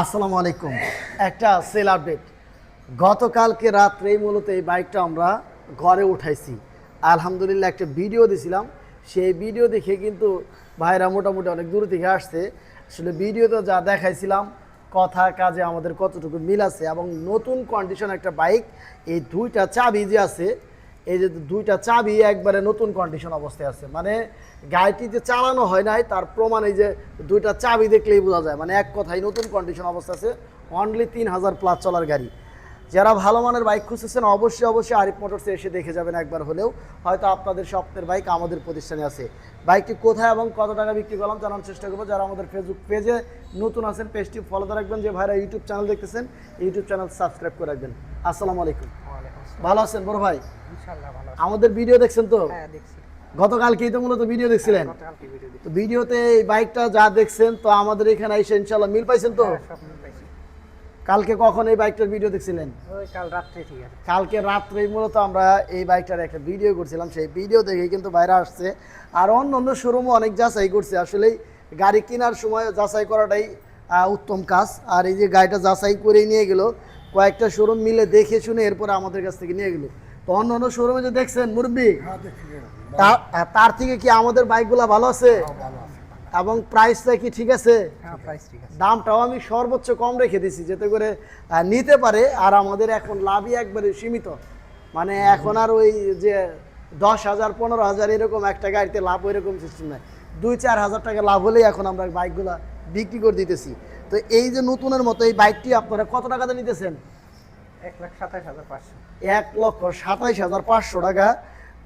আসসালামু আলাইকুম। একটা সেল আপডেট। গতকালকে রাত্রেই মূলত এই বাইকটা আমরা ঘরে উঠাইছি। আলহামদুলিল্লাহ একটা ভিডিও দিছিলাম। সেই ভিডিও দেখে কিন্তু ভাইরা মোটামুটি অনেক দূর থেকে আসছে। আসলে ভিডিওতে যা দেখাইছিলাম, কথা, কাজে আমাদের কতটুকু মিল আছে এবং নতুন কন্ডিশন একটা বাইক, এই দুইটা চাবি যে আছে এই যে দুইটা চাবি একবারে নতুন কন্ডিশন অবস্থায় আছে। মানে গাড়িটি যে চালানো হয় নাই, তার প্রমাণ এই যে দুইটা চাবি দেখলেই বোঝা যায়। মানে এক কথায় নতুন কন্ডিশন অবস্থা আছে। অনলি তিন হাজার প্লাস চলার গাড়ি। যারা ভালো মানের বাইক খুঁজতেছেন, অবশ্যই অবশ্যই আরিফ মোটরসে এসে দেখে যাবেন একবার হলেও। হয়তো আপনাদের স্বপ্নের বাইক আমাদের প্রতিষ্ঠানে আছে। বাইকটি কোথায় এবং কত টাকা বিক্রি করলাম জানার চেষ্টা করব। যারা আমাদের ফেসবুক পেজে নতুন আছেন পেজটি ফলো রাখবেন। যে ভাইরা ইউটিউব চ্যানেল দেখতেছেন ইউটিউব চ্যানেল সাবস্ক্রাইব করে রাখবেন। আসসালামু আলাইকুম। ভালো আছেন বড় ভাই। আমাদের ভিডিও দেখছেন তো? হ্যাঁ গতকালকেই তো মূলত ভিডিও দেখছিলেন। তো ভিডিওতে এই বাইকটা যা দেখছেন তো আমাদের এখানে এসে ইনশাল্লাহ মিল পাইছেন তো? হ্যাঁ, কালকে কখন এই বাইকটার ভিডিও দেখছিলেন? ওই কাল রাত্রে ঠিক আছে। কালকে রাত্রেই মূলত আমরা এই বাইকটার একটা ভিডিও করছিলাম। সেই ভিডিও দেখেই কিন্তু বাইরে আসছে। আর অন্য অন্য শোরুমও অনেক যাচাই করছে। আসলেই গাড়ি কেনার সময় যাচাই করাটাই উত্তম কাজ। আর এই যে গাড়িটা যাচাই করে নিয়ে গেল কয়েকটা শোরুম মিলে দেখে শুনে এরপরে আমাদের কাছ থেকে নিয়ে গেলো। তো অন্য অন্য শোরুমে যে দেখছেন মুরব্বী তার তার থেকে কি আমাদের বাইকগুলো ভালো আছে? এবং প্রাইসটা কি ঠিক আছে? হ্যাঁ প্রাইস ঠিক আছে। দামটাও আমি সর্বোচ্চ কম রেখে দিছি যাতে করে নিতে পারে। আর আমাদের এখন লাভই একবারে সীমিত। মানে এখন আর ওই যে দশ হাজার পনেরো হাজার এরকম একটা গাড়িতে লাভ ওইরকম সিস্টেম নাই। দুই চার হাজার টাকা লাভ হলেই এখন আমরা বাইকগুলা বিক্রি করে দিতেছি। তো এই যে নতুনের মতো এই বাইকটি আপনারা কত টাকাতে নিতেছেন? এক লাখ সাতাশ হাজার পাঁচশো। এক লক্ষ সাতাইশ হাজার পাঁচশো টাকা।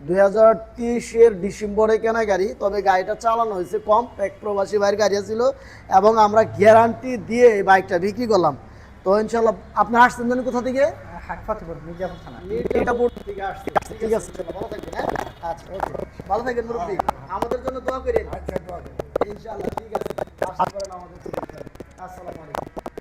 দুই হাজার তেইশের ডিসেম্বরে কেনা গাড়ি তবে গাড়িটা চালানো হয়েছে কম এক প্রবাসী ভাইয়ের গাড়ি ছিল এবং আমরা গ্যারান্টি দিয়ে এই বাইকটা বিক্রি করলাম। তো ইনশাল্লাহ আপনি আসছেন জানেন কোথা থেকে? ঠিক আছে ভালো থাকবেন হ্যাঁ? আচ্ছা ওকে। ভালো থাকেন মুরব্বী। আমাদের জন্য দোয়া করেন। ইনশাআল্লাহ ঠিক আছে। আমাদের আসসালামু আলাইকুম